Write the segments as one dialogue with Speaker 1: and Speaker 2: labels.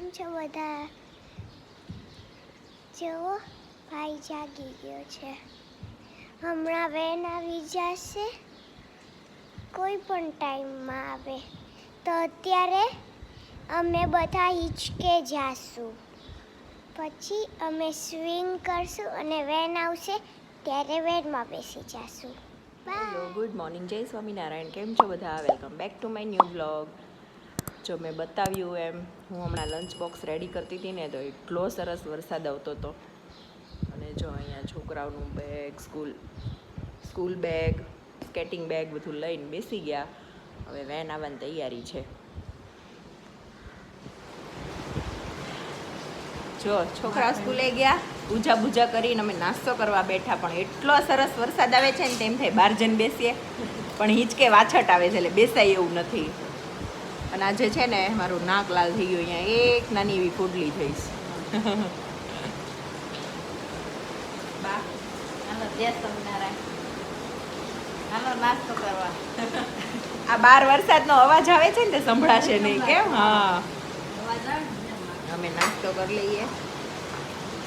Speaker 1: છો બધા? જુઓ ભાઈ જાગી ગયો છે. હમણાં વેન આવી જશે. કોઈ પણ ટાઈમમાં આવે. તો અત્યારે અમે બધા હિંચકે જાશું. પછી અમે સ્વિંગ કરશું અને વેન આવશે ત્યારે વેનમાં બેસી જશું.
Speaker 2: ગુડ મોર્નિંગ જય સ્વામિનારાયણ. કેમ છો બધા? Welcome back to my new blog જો મેં બતાવ્યું એમ હું હમણાં લંચ બોક્સ રેડી કરતી હતી ને તો એટલો સરસ વરસાદ આવતો હતો. અને જો અહીંયા છોકરાઓનું bag school school bag skating bag બધું લઈને બેસી ગયા. હવે વેન આવવાની તૈયારી છે. જો છોકરા સ્કૂલે ગયા. પૂજા બૂજા કરીને અમે નાસ્તો કરવા બેઠા પણ એટલો સરસ વરસાદ આવે છે ને તેમ થાય બહાર જઈને બેસીએ. પણ હિંચકે વાછટ આવે છે એટલે બેસાય એવું નથી. અને આજે છે ને મારું નાક લાલ થઈ ગયું અહીંયા. એક નાની એવી ફૂડલી થઈશ. આ બાર વરસાદનો અવાજ આવે છે ને તે સંભળાશે નહીં કેમ? હા.
Speaker 3: ને.
Speaker 2: અમે નાસ્તો કરી લઈએ.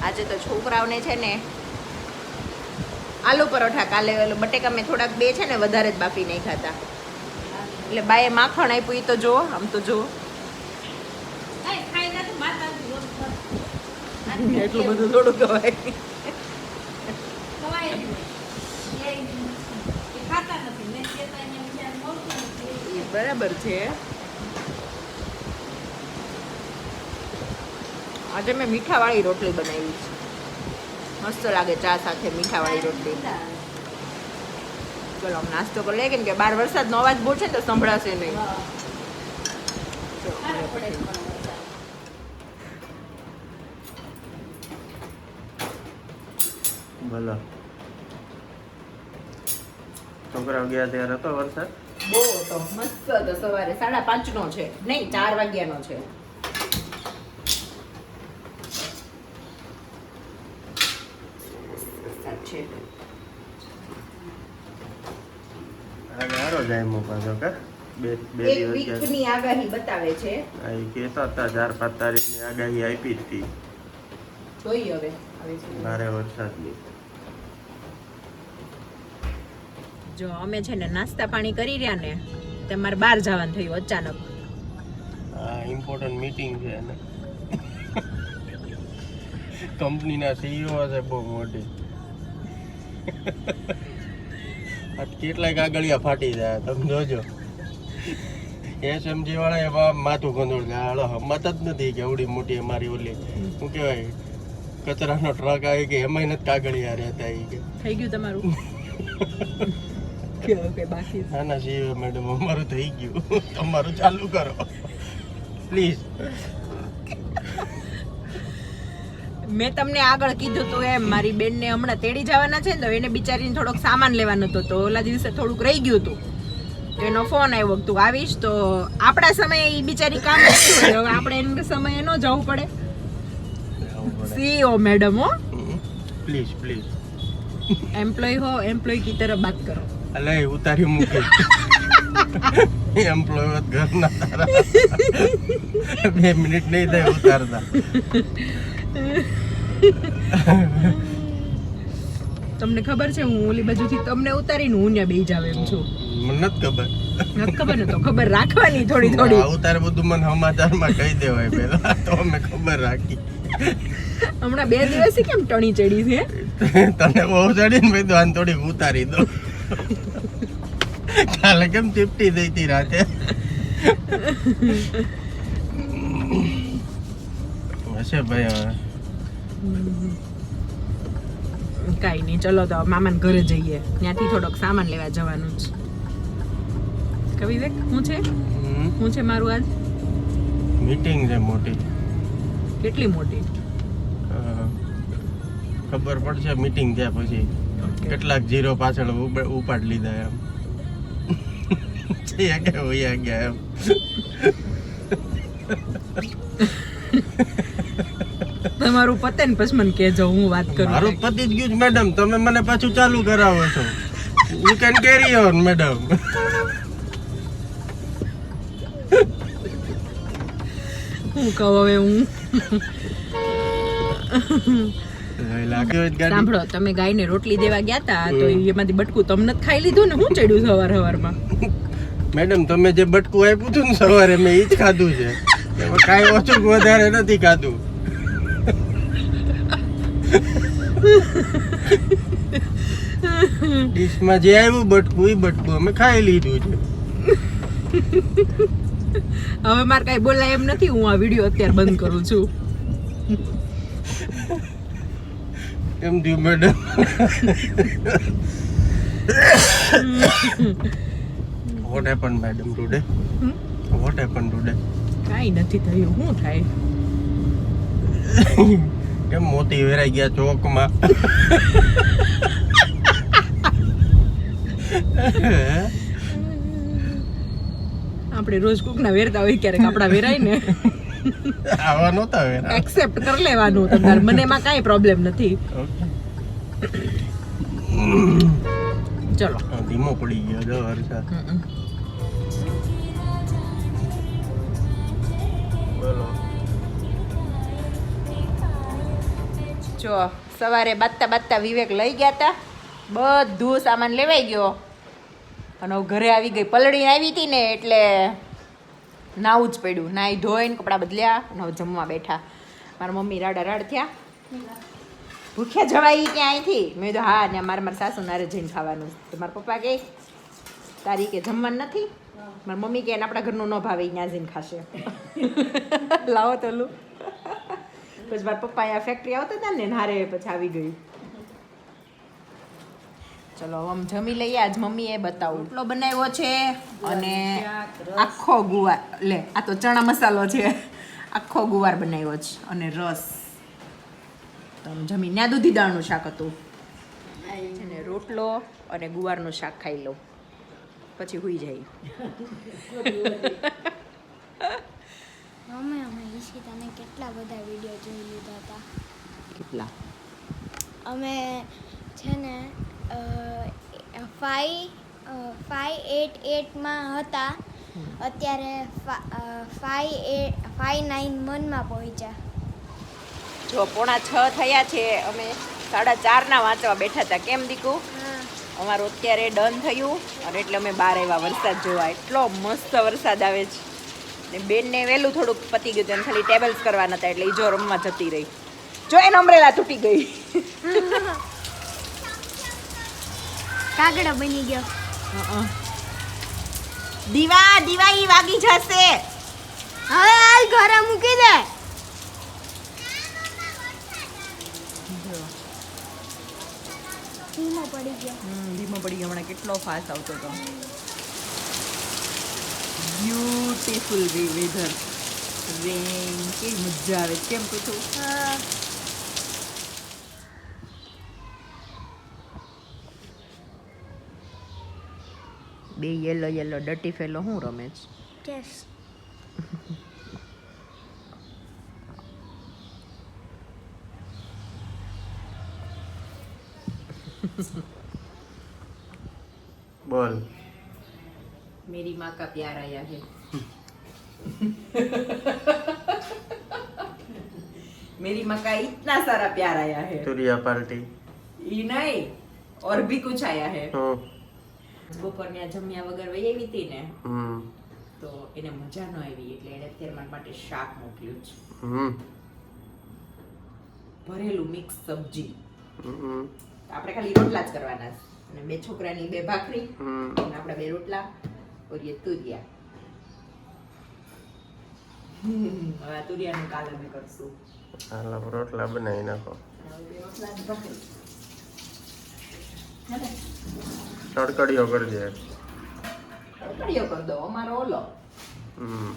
Speaker 2: આજે તો છોકરાઓને છે ને આલુ પરોઠા કાલે બટેકા મેં થોડાક બે છે ને વધારે જ બાફી નહીં ખાતા એટલે બાએ માખણ આપ્યું એ તો જુઓ આમ તો જુઓ. એટલું બધું થોડું કહેવાય બરાબર છે. આજે મેં મીઠાવાળી રોટલી બનાવી છે. મસ્ત લાગે ચા સાથે મીઠાવાળી રોટલી. ચલો આમ નાસ્તો કરી લઈએ કેમ કે બાર વરસાદનો અવાજ બહુ છે ને તો સંભળાશે નહીં.
Speaker 4: ભલે. છોકરાઓ ગયા ત્યારે હતો વરસાદ?
Speaker 2: બહુ હતો. મસ્ત હતો સવારે. સાડા પાંચ નો છે. નહીં ચાર વાગ્યાનો છે છે.
Speaker 4: હારો જાય મો પાછો કે? બે બે
Speaker 2: દિવસની આગાહી બતાવે છે.
Speaker 4: આ કહેતા હતા ચાર પાંચ તારીખની આગાહી આપી હતી.
Speaker 2: જોઈએ હવે
Speaker 4: ભારે વરસાદની.
Speaker 2: જો અમે છે ને નાસ્તા પાણી કરી રહ્યા ને તમારે બહાર જવાનું થયું અચાનક.
Speaker 4: આ ઇમ્પોર્ટન્ટ મીટિંગ છે ને. કંપનીના સીઈઓ છે બહુ મોટી. કેટલાય કાગળિયા ફાટી જાય તમે જોજો. એસએમજી વાળા એવા માથું ગંદોળ કે હાલો હમત જ નથી કે એવડી મોટી અમારી ઓલી શું કહેવાય કચરાનો ટ્રક આવી કે એમાં નથી કાગળિયા રહેતા એ કે.
Speaker 2: થઈ ગયું તમારું?
Speaker 4: ના ના સીઈઓ મેડમ અમારું થઈ ગયું. તમારું ચાલુ કરો. પ્લીઝ
Speaker 2: મેં તમને આગળ કીધું તું એમ મારી બેનને હમણાં તેડી જવાના છે ને તો એને બિચારીને થોડોક સામાન લેવાનો હતો તો ઓલા દિવસે થોડુંક રહી ગયું હતું. તો એનો ફોન આવ્યો તું આવીશ તો આપણા સમયે એ બિચારી કામ નથી હવે આપણે એના સમયે ન જવું પડે. સીઓ મેડમ હો.
Speaker 4: પ્લીઝ પ્લીઝ
Speaker 2: એમ્પ્લોય હો એમ્પ્લોય કી તરફ વાત કરો.
Speaker 4: અલે ઉતારી મૂકી. એમ્પ્લોય ઘરના તારા. બે મિનિટ નહીં થાય ઉતારતા.
Speaker 2: તમને ખબર છે હું ઓલી બાજુથી તમને ઉતારીને હું ત્યાં બેઈ જાવ એમ છું.
Speaker 4: મને નથી ખબર.
Speaker 2: નથી ખબર ને તો ખબર રાખવાની થોડી થોડી.
Speaker 4: ઉતારે બધું મને સમાચારમાં કહી દેવાય પેલા તો અમે ખબર રાખી.
Speaker 2: હમણાં બે દિવસથી કેમ ટણી ચડી છે?
Speaker 4: તને બહુ ચડી ને તો આને થોડીક ઉતારી દો કાલે કેમ ચીપટી દઈ હતી રાતે? હશે ભાઈ હવે.
Speaker 2: કાંઈ નહીં ચલો તો મામાને ઘરે જઈએ. ત્યાંથી થોડોક સામાન લેવા જવાનું છે. કવિવેક શું છે?
Speaker 4: હું
Speaker 2: શું છે મારું આજ?
Speaker 4: મીટિંગ છે મોટી.
Speaker 2: કેટલી મોટી?
Speaker 4: ખબર પડશે મીટિંગ થયા પછી. કેટલાક જીરો પાછળ ઉપ- ઉપાડ લીધા એમ. છે કે વયા ગયા એમ.
Speaker 2: તમારું પતે ને પછી મને કહેજો હું વાત કરું.
Speaker 4: મારું પતિ જ ગયું મેડમ તમે મને પાછું ચાલુ કરાવો છો. You can carry on madam
Speaker 2: હું કહું હવે હું? સાંભળો તમે ગાયને રોટલી દેવા ગયા તા તો એમાંથી બટકું તમને ખાઈ લીધું ને હું ચડ્યું સવાર સવારમાં?
Speaker 4: મેડમ તમે જે બટકું આપ્યું હતું ને સવારે મેં એ જ ખાધું છે. કાંઈ ઓછું વધારે નથી ખાધું. ડીશમાં જે આવ્યું બટકું એ બટકું અમે ખાઈ લીધું છે.
Speaker 2: હવે મારે કાંઈ બોલાય એમ નથી હું આ વીડિયો અત્યારે બંધ કરું છું.
Speaker 4: એમ થયું madam what happen madam
Speaker 2: today?
Speaker 4: What happen today
Speaker 2: કાંઈ નથી થયું શું થાય?
Speaker 4: કેમ મોતી વેરાઈ ગયા ચોકમાં?
Speaker 2: આપણે રોજ કોકના વેરતા હોય ક્યારેક આપણા વેરાય ને
Speaker 4: આવા નહોતા વેરા.
Speaker 2: એક્સેપ્ટ કરી લેવાનું તમારે મને એમાં કાંઈ પ્રોબ્લેમ નથી. ચલો.
Speaker 4: ધીમો પડી ગયો જો વરસાદ બોલો.
Speaker 2: જો, સવારે બાતતા બાતતા વિવેક લઈ ગયા હતા બધું સામાન લેવાઈ ગયો. અને હવે ઘરે આવી ગઈ. પલળીને આવી હતી ને, એટલે નાવું જ પડ્યું. નાઈ ધોઈને કપડાં બદલ્યા અને હવે જમવા બેઠા. મારા મમ્મી રાડા રાડ થયા. ભૂખ્યા જવાય ત્યાં અહીંથી મેં કીધું, હા ને મારે મારા સાસુ નારે જઈને ખાવાનું. તો મારા પપ્પા કહે તારી કે જમવાનું નથી? મારા મમ્મી કે આપણા ઘરનું ન ભાવે ત્યાં જઈને ખાશે. લાવો તો લું. પછી મારા પપ્પા અહીંયા ફેક્ટરી આવતા હતા ને હારે પછી આવી ગયું ચલો આમ જમી લઈએ. આજ મમ્મીએ બતાવું. રોટલો બનાવ્યો છે અને આખો ગુવાર, લે, આ તો ચણા મસાલો છે. આખો ગુવાર બનાવ્યો છે અને રસ. તો જમી ત્યાં દૂધી દાળનું શાક હતું. અને રોટલો અને ગુવારનું શાક ખાઈ લો. પછી હુઈ જાય.
Speaker 1: અમે અમે ઈશિતાને કેટલા બધા વીડિયો જોઈ લીધા હતા.
Speaker 2: કેટલા?
Speaker 1: અમે છે ને ફાઈ ફાઈ એટ એટમાં હતા. અત્યારે ફાઈ એટ ફાઈ નાઇન વનમાં પહોંચ્યા.
Speaker 2: જો પોણા છ થયા છે અમે સાડા ચારના વાંચવા બેઠા હતા. કેમ દીકું? અમારું અત્યારે ડન થયું. અને એટલે અમે બહાર આવ્યા વરસાદ જોવા. એટલો મસ્ત વરસાદ આવે છે. ને બેનને વહેલું થોડુંક પતી ગયું તેને ખાલી ટેબલ્સ કરવાના હતા એટલે એ જો રમવા જતી રહી. જો એને અમરેલા તૂટી ગઈ.
Speaker 1: કાગડા બની ગયો.
Speaker 2: દીવા દીવા ઈ વાગી જશે.
Speaker 1: હવે હાલ ઘરે મૂકી દે. ધીમો પડી ગયો.
Speaker 2: ધીમો પડી ગયો હમણાં કેટલો ફાસ્ટ આવતો હતો. Beautiful weather. રેન કેવી મજા આવે. કેમ પૂછું
Speaker 1: હા.
Speaker 2: બે યેલો યેલો ડટી ફેલો હું રમે છે?
Speaker 1: યસ
Speaker 4: બોલ.
Speaker 2: मेरी माँ का प्यार आया है मेरी माँ का इतना सारा प्यार आया है
Speaker 4: તુરિયા પાર્ટી
Speaker 2: ये नहीं और भी कुछ आया है
Speaker 4: હમ
Speaker 2: બપોરના જમ્યા વગર વહી આવી હતી ને
Speaker 4: હમ
Speaker 2: તો એને મજા ન આવી એટલે એને અત્યારે મારા માટે શાક મોકલ્યું છે
Speaker 4: હમ
Speaker 2: ભરેલું મિક્સ સબ્જી
Speaker 4: હમ
Speaker 2: આપણે ખાલી રોટલા જ કરવાના છે અને બે છોકરાની બે ભાખરી
Speaker 4: હમ
Speaker 2: અને આપણા બે રોટલા ઓરીએ તુરિયા હવે આ તુરિયાનું કાલ અમે કરશું
Speaker 4: હાલો રોટલા બનાવી નાખો તડકડીઓ કરજે
Speaker 2: કડીઓ કરી દો અમારો ઓલો
Speaker 4: હમ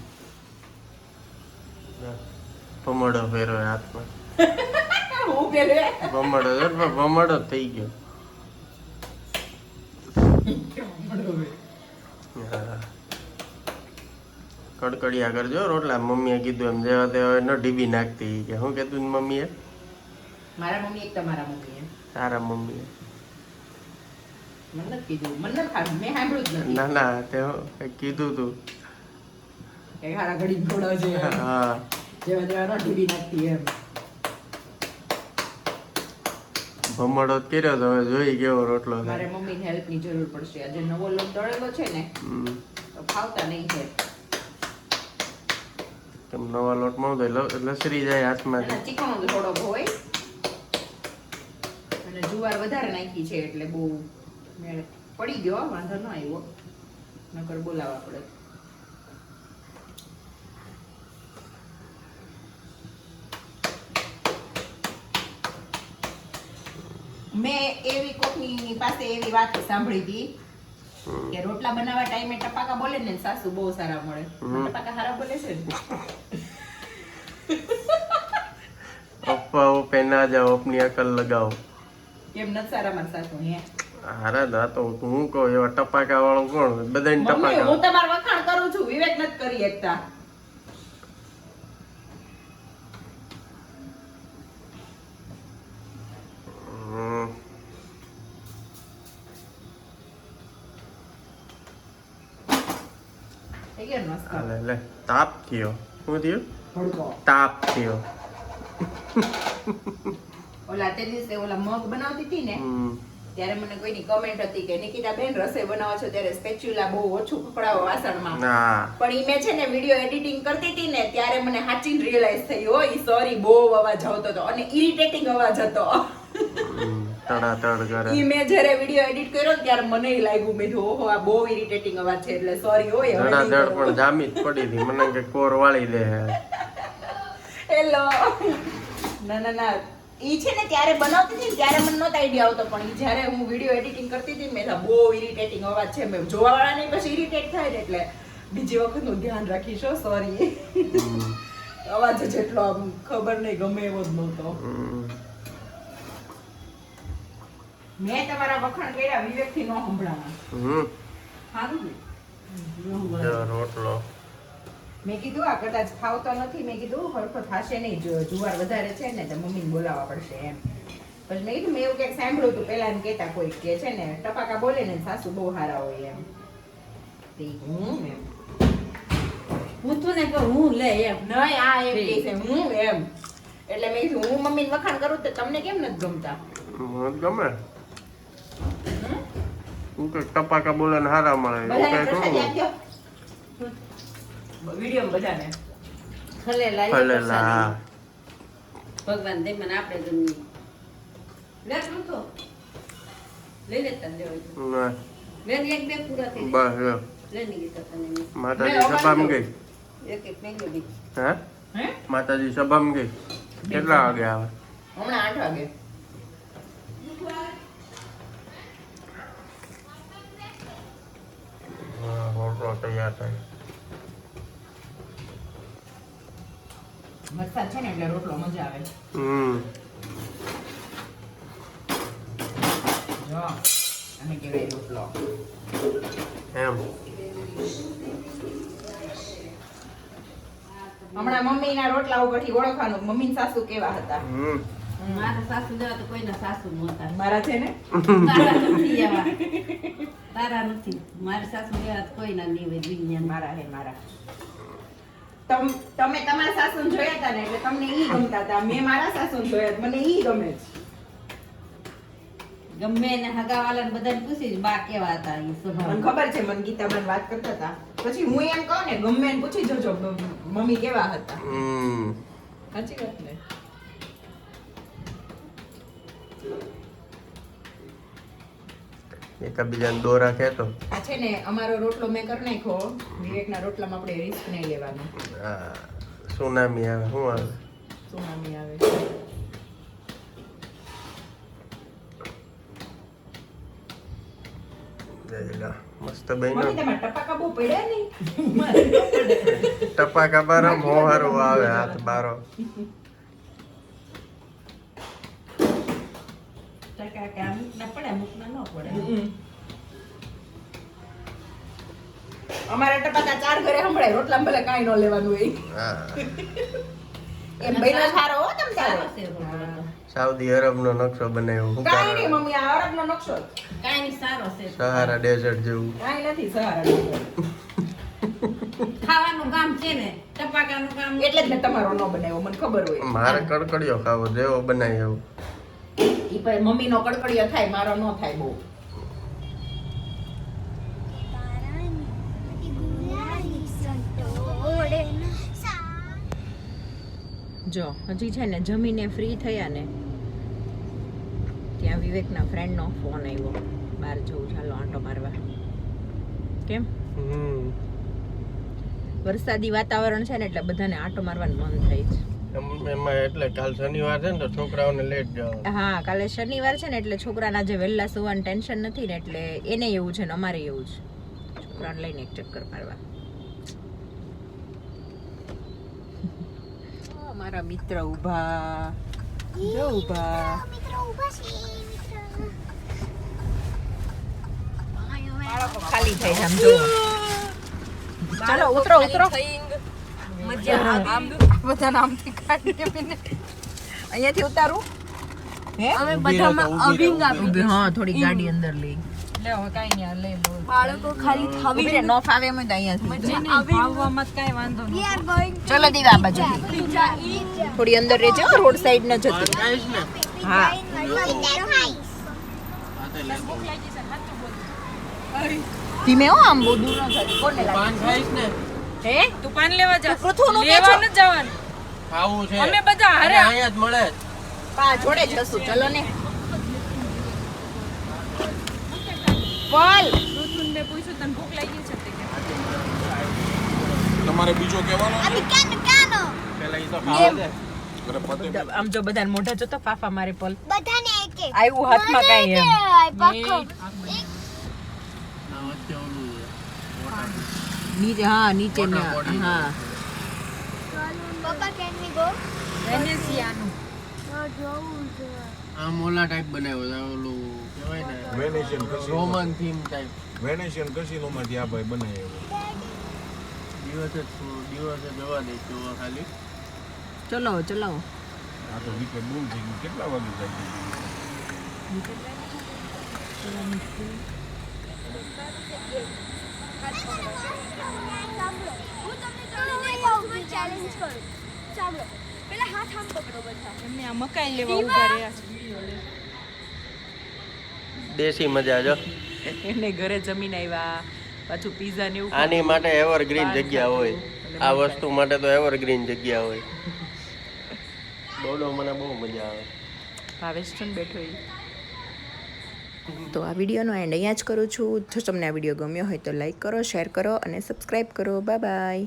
Speaker 4: ભમડો ફેરો હાથમાં
Speaker 2: હું
Speaker 4: ભમડો ભમડો થઈ ગયો. કડકડિયા કરજો રોટલા મમ્મીએ કીધું એમ. જેવા તેવા ન ડીબી નાખતી કે. શું કહેતું ને મમ્મીએ?
Speaker 2: મારા મમ્મી એક તમારા મમ્મી
Speaker 4: તારા મમ્મીએ.
Speaker 2: મને કીધું. મને મેં સાંભળ્યું જ
Speaker 4: ના ના તે કીધું તું.
Speaker 2: કે હારા ઘડી ઘોડો છે
Speaker 4: હા.
Speaker 2: જેવા જેવા ડીબી નાખતી એમ.
Speaker 4: ભમડો કર્યો તો હવે જોઈ કેવો રોટલો
Speaker 2: મારે મમ્મીની હેલ્પની જરૂર પડશે. આજે નવો લોટ તળેલો છે ને. તો ફાવતા નહીં છે.
Speaker 4: તેમ નવા લોટમાં તો લ- લસરી જાય
Speaker 2: હાથમાં ચીકણો થોડો હોય. અને જુવાર વધારે નાખી છે એટલે બહુ મેળ પડી ગયો વાંધો ન આવ્યો. નકર બોલાવા પડે. મેં એવી કોકની પાસે એવી વાત સાંભળી હતી કે રોટલા બનાવવા ટાઈમે ટપાકા બોલે ને સાસુ બહુ સારા મળે. ટપાકા સારા બોલે છે ને?
Speaker 4: અફવા ઉપે ના જાઓ અપની અકલ લગાવો.
Speaker 2: એમ નથી સારા મારા સાસુ હે
Speaker 4: હારા દા તો હું કહું એવા ટપાકા વાળો કોણ બધાને ટપાકા.
Speaker 2: હું તમારું વખાણ કરું છું. વિવેક નથી કરી એકતા થઈ ગયો મસ્ત
Speaker 4: હાલે લે તાપ થયો શું થયું
Speaker 2: ભડકો
Speaker 4: તાપ થયો
Speaker 2: ઓલા તે દિવસે ઓલા મગ બનાવતી હતી ને ત્યારે મને કોઈની કમેન્ટ હતી કે નિકિતા બેન રસોઈ બનાવો છો ત્યારે સ્પેચ્યુલા બહુ ઓછું પકડાવો વાસણમાં
Speaker 4: હા
Speaker 2: પણ ઈ મેં છે ને વીડિયો એડિટિંગ કરતી હતી ને ત્યારે મને સાચી રિયલાઇઝ થયું હોય સોરી બહુ અવાજ આવતો હતો અને ઇરિટેટિંગ અવાજ હતો.
Speaker 4: તડાતડ કરે.
Speaker 2: ઈ મેં જ્યારે વીડિયો એડિટ કર્યો ત્યારે મને લાગ્યું મેં ઓહો આ બહુ ઇરિટેટિંગ અવાજ છે. એટલે સોરી હોય કરું.
Speaker 4: પણ જામી જ પડી હતી. મને કે કોર વાળી દે
Speaker 2: હેલો ના ના ના. ઈ છે ને ત્યારે બનાવતી હતી ત્યારે મને નહોતો આઈડિયા આવતો પણ ઈ જ્યારે હું વીડિયો એડિટિંગ કરતી હતી મેં બહુ ઇરિટેટિંગ અવાજ છે. મેં જોવાવાળા નહીં પછી ઇરિટેટ થાય ને એટલે બીજી વખતનું ધ્યાન રાખીશો સોરી અવાજ જેટલો ખબર નહીં ગમે એવો જ નહોતો. મેં તમારા વખાણ કર્યા વિવેકથી ન સંભળાવા. સારું ને?
Speaker 4: રોટલો.
Speaker 2: મેં કીધું આ કદાચ ખાવતો નથી મેં કીધું હરખો થશે નહીં જો જુવાર વધારે છે ને તો મમ્મીને બોલાવવા પડશે એમ. પછી મેં કીધું મેં એવું કંઈક સાંભળ્યું હતું પેલા એમ કહેતા કોઈ કે છે ને ટપાકા બોલે ને સાસુ બહુ સારા હોય એમ. તે હું એમ?
Speaker 3: હું તું ને કહું હું લે એમ.
Speaker 2: નહીં આ એમ કહે છે. હું એમ? એટલે મેં કીધું હું મમ્મીને વખાણ કરું તો તમને કેમ નથી ગમતા?
Speaker 4: ગમે. હું કે ટપાકા બોલે ને હારા મળે
Speaker 2: બધાને
Speaker 4: કઈ
Speaker 2: વીડિયો બધાને.
Speaker 3: ખલેલા
Speaker 4: હા.
Speaker 3: પ્રસાદી. ભગવાન દે મને આપણે જમીએ લે તું તો. લઈ લેતા લેવાય
Speaker 4: ના,
Speaker 3: લે એક બે પૂરા થઈ
Speaker 4: બસ લ્યો.
Speaker 3: લે ની ગીતા તને
Speaker 4: માતાજી
Speaker 2: મેં
Speaker 4: સભામાં ગઈ?
Speaker 3: એક
Speaker 4: હા?
Speaker 2: હે?
Speaker 4: માતાજી સભામાં ગઈ? કેટલા વાગે આવે?
Speaker 2: હમણાં આઠ વાગે
Speaker 4: હા, રોટલો તૈયાર થાય.
Speaker 2: વરસાદ છે ને એટલે રોટલો મજા આવે.
Speaker 4: હમ.
Speaker 2: જો આને કહેવાય રોટલો.
Speaker 4: એમ.
Speaker 2: હમણાં મમ્મીના રોટલા ઉપરથી ઓળખવાનું મમ્મી મમ્મીના સાસુ કેવા હતા?
Speaker 3: મારા સાસુ જેવા તો કોઈના સાસુ નહોતા.
Speaker 2: મારા છે ને?
Speaker 3: તારા નથી. મારી સાસુ જેવા કોઈના નહીં હોય દુનિયા
Speaker 2: મારા હે મારા. તમ તમે તમારા સાસુ જોયા હતા ને એટલે તમને ઈ ગમતા હતા મેં મારા સાસુ જોયા મને ઈ ગમે છે.
Speaker 3: ગમે એને હગાવાલાને બધાને પૂછીશ બા કેવા હતા એ
Speaker 2: મને
Speaker 3: સ્વભાવ
Speaker 2: ખબર છે મને ગીતાબેન વાત કરતા હતા પછી હું એમ કહું ને ગમે પૂછી જોજો મમ્મી કેવા હતા. સાચી વાત ને?
Speaker 4: એકાબીજાને દોરા કહેતો
Speaker 2: આ છે ને અમારો રોટલો મેં કરી નાખ્યો વિવેકના રોટલામાં આપણે રિસ્ક નહીં લેવાનું.
Speaker 4: હા સુનામી આવે શું આવે?
Speaker 2: સુનામી આવે.
Speaker 4: મસ્ત
Speaker 2: ટપાકા બહુ પડ્યા નહીં.
Speaker 4: ટપાકા બારો મોહારો આવે હાથ બારો.
Speaker 3: ટકા કે અમુકના પડે અમુકના ન પડે
Speaker 2: અમારા ટપાતા ચાર ઘરે સંભળાય રોટલા ભલે કાંઈ ન લેવાનું હોય. એમ બૈરા સારો હો તમ
Speaker 3: સારો
Speaker 2: તારે
Speaker 3: છે રોટલો તો.
Speaker 4: સાઉદી નકશો બનાવ્યો હું
Speaker 2: કાઈ નહીં મમ્મી આ અરબનો નકશો.
Speaker 3: કાઈ નહીં સારો છે.
Speaker 4: સહારા ડેઝર્ટ જેવું.
Speaker 2: કાઈ નથી સહારા
Speaker 3: ખાવાનું કામ છે ને ટપાકાનું કામ
Speaker 2: એટલે જ તમારો ન બનાવ્યો મને ખબર હોય.
Speaker 4: મારે કડકડિયો ખાવો જેવો બનાવી એવું
Speaker 2: ઈ પછી મમ્મીનો કડકડીયો થાય મારો ન થાય બહુ. જો હજી છે ને જમીને ફ્રી થયા ને ત્યાં વિવેકના ફ્રેન્ડનો ફોન આવ્યો. બહાર જવું ચાલો આંટો મારવા. કેમ? વરસાદી વાતાવરણ છે ને એટલે બધાને આંટો મારવાનું મન થાય છે.
Speaker 4: એમ- એમાં એટલે કાલ શનિવાર છે ને તો છોકરાઓને લેટ જવાનું.
Speaker 2: હા કાલે શનિવાર છે ને એટલે છોકરાના જે વહેલા સુવાનું ટેન્શન નથી ને એટલે એને એવું છે ને અમારે એવું છે છોકરાને લઈને એક ચક્કર મારવા. મારા મિત્ર ઊભા. જો ઊભા. ખાલી થઈ ચાલો ઉતરો ઉતરો.
Speaker 5: બધાને આમથી કાઢી પીને.
Speaker 2: અહીંયાથી ઉતારું.
Speaker 5: અમે બધામાં અભિંગ આપી
Speaker 2: હા થોડી ગાડી અંદર લઈ. ચલો દીવા બાજુ થોડી અંદર રહેજો રોડ સાઈડ ન જતી. હા. ધીમે હો આમ બહુ દૂર ન કોને લાગે? હે?
Speaker 5: તું પાન લેવા જા.
Speaker 2: પૃથુ નું
Speaker 5: લેવા ન જવાનું.
Speaker 4: ખાવું છે.
Speaker 5: અમે બધા હારે
Speaker 4: અહીંયા જ મળે.
Speaker 2: પા જોડે જશું. ચલો ને. બોલ.
Speaker 5: ઋતુને પૂછ્યું તને ભૂખ લાગી છે તે કે
Speaker 6: તમારે બીજો કહેવાનો છે?
Speaker 4: પેલા ઈ તો ખાવા દે.
Speaker 2: આમ જો બધા મોઢા જોતો ફાફા મારે પલ.
Speaker 1: બધાને એક એક.
Speaker 2: આવ્યું હાથમાં કાઈ એમ.
Speaker 1: પાખો.
Speaker 4: આ વચ્ચે ઓલું છે.
Speaker 2: નીચે હા નીચે. હા.
Speaker 1: પપ્પા કેન વી ગો?
Speaker 5: વેનેસિયાનું
Speaker 4: આમ ઓલા ટાઈપ બનાવ્યો છે ઓલું કહેવાય ને
Speaker 6: Venetian casino
Speaker 4: Roman theme type
Speaker 6: Venetian કસિનોમાંથી આ ભાઈ બનાવ્યો
Speaker 4: દિવસે દિવસે જવા દે તો ખાલી.
Speaker 2: ચલો ચલાવો
Speaker 6: આ તો વિકેટ બૂમ થઈ ગયું. કેટલા વાગે જાય
Speaker 1: ચેલેન્જ કરું ચાલો પેલા હાથ આમ પકડો બધા
Speaker 5: એમને આ મકાઈ લેવા ઊભા રહ્યા છે
Speaker 4: દેશી મજા જો.
Speaker 2: એને ઘરે જમીન આવ્યા પાછું પીઝા ને એવું
Speaker 4: આની માટે એવરગ્રીન જગ્યા હોય. આ વસ્તુ માટે તો એવરગ્રીન જગ્યા હોય. બોલો મને બહુ મજા આવે.
Speaker 2: ભાવેશ બેઠો ઈ. તો આ વિડીયોનો એન્ડ અહીંયા જ કરું છું. જો તમને આ વીડિયો ગમ્યો હોય તો લાઈક કરો શેર કરો અને સબસ્ક્રાઈબ કરો. Bye bye